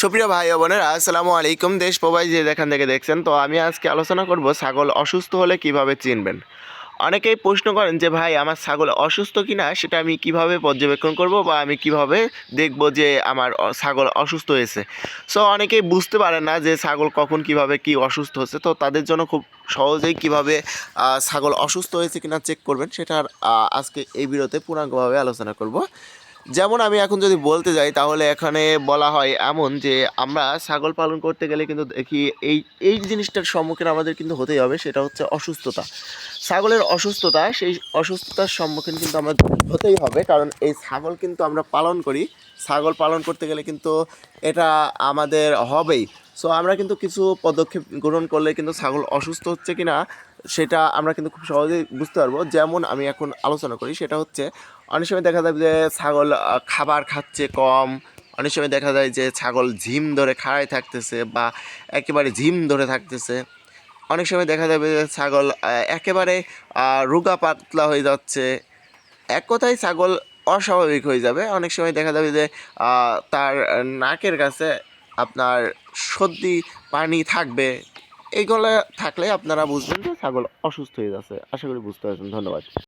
সুপ্রিয় ভাই বোনেরা, আসসালামু আলাইকুম দেশ প্রবাই যে যেখান থেকে দেখছেন। তো আমি আজকে আলোচনা করব ছাগল অসুস্থ হলে কীভাবে চিনবেন? অনেকেই প্রশ্ন করেন যে, ভাই, আমার ছাগল অসুস্থ কিনা? সেটা আমি কীভাবে পর্যবেক্ষণ করব বা আমি কীভাবে দেখব যে আমার ছাগল অসুস্থ হয়েছে? সো অনেকেই বুঝতে পারেন না যে ছাগল কখন কীভাবে কি অসুস্থ হচ্ছে। তো তাদের জন্য খুব সহজেই কীভাবে ছাগল অসুস্থ হয়েছে কিনা চেক করবেন। সেটার আজকে এই ভিডিওতে পূর্ণাঙ্গভাবে আলোচনা করব। যেমন আমি এখন যদি বলতে যাই, তাহলে এখানে বলা হয় এমন যে, আমরা ছাগল পালন করতে গেলে কিন্তু দেখি এই এই জিনিসটার সম্মুখীন আমাদের কিন্তু হতেই হবে, সেটা হচ্ছে অসুস্থতা। ছাগলের অসুস্থতা, সেই অসুস্থতার সম্মুখীন কিন্তু আমরা হতেই হবে। কারণ এই ছাগল কিন্তু আমরা পালন করি। ছাগল পালন করতে গেলে কিন্তু এটা আমাদের হবেই। সো আমরা কিন্তু কিছু পদক্ষেপ গ্রহণ করলে কিন্তু ছাগল অসুস্থ হচ্ছে কি না সেটা আমরা কিন্তু খুব সহজেই বুঝতে পারব। যেমন আমি এখন আলোচনা করি, সেটা হচ্ছে, অনেক সময় দেখা যায় যে ছাগল খাবার খাচ্ছে কম। অনেক সময় দেখা যায় যে ছাগল ঝিম ধরে খাড়ায় থাকতেছে বা একেবারে ঝিম ধরে থাকতেছে। অনেক সময় দেখা যাবে যে ছাগল একেবারে রোগা পাতলা হয়ে যাচ্ছে। এক কথায় ছাগল অস্বাভাবিক হয়ে যাবে। অনেক সময় দেখা যাবে যে তার নাকের কাছে আপনার সর্দি, পানি থাকবে। এইগুলো থাকলে আপনারা বুঝবেন যে ছাগল অসুস্থ হয়ে যাচ্ছে। আশা করি বুঝতে পারছেন। ধন্যবাদ।